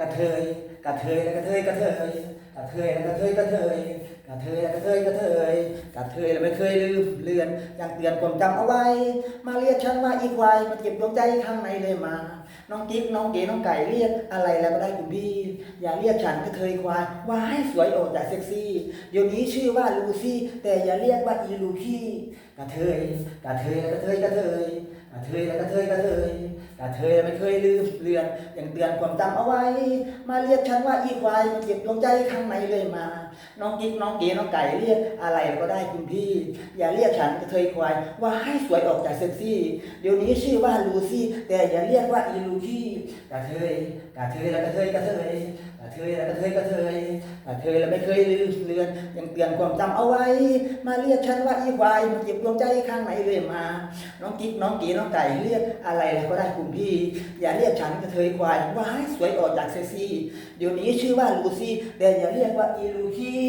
กระเทยกระเทยแล้วกระเทยกระเทยกระเทยแล้วกระเทยกระเทยกระเทยแล้วกระเทยกระเทยกระเทยแล้วไม่เคยลืมเลือนยังเตือนความจำเอาไว้ มาเรียกฉันว่าอีควายมาเก็บดวงใจข้างในเลยมา น้องกิ๊กน้องเก๋น้องไก่เรียกอะไรแล้วก็ได้คุณพี่ อย่าเรียกฉันกระเทยควายว่าให้สวยโอดแต่เซ็กซี่ เดี๋ยวนี้ชื่อว่าลูซี่ แต่อย่าเรียกว่าอีลูคี้กระเทยกระเทยกระเทยกระเทย กระเทยแล้วกระเทยกระเทยกระเทยไม่เคยลืมเลือนยังเตือนความจำเอาไว้ มาเรียกฉันว่าอีควายมาเก็บดวงใจข้างในเลยมา น้องกิ๊กน้องเก๋น้องไก่เรียกอะไรก็ได้คุณพี่ อย่าเรียกฉันกระเทยควาย ว่าให้สวยออกจากเซ็กซี่ เดี๋ยวนี้ชื่อว่าลูซี่ แต่อย่าเรียกว่าอีลูคี้กระเทยกระเทยแล้วกระเทยกระเทยกระเทยแล้วกระเทยกระเทย เทยแล้วไม่เคยลืมเลือน ยังเตือนความจำเอาไว้ มาเรียกฉันว่าอีควายมันเก็บดวงใจข้างในเลยมา น้องกิ๊กน้องก๋น้องไก่เรียกอะไรก็ได้คุณพี่ อย่าเรียกฉันกระเทยควายว่าให้สวยออกจากเซ็กซี่ เดี๋ยวนี้ชื่อว่าลูซี่แต่อย่าเรียกว่าอีลูคี่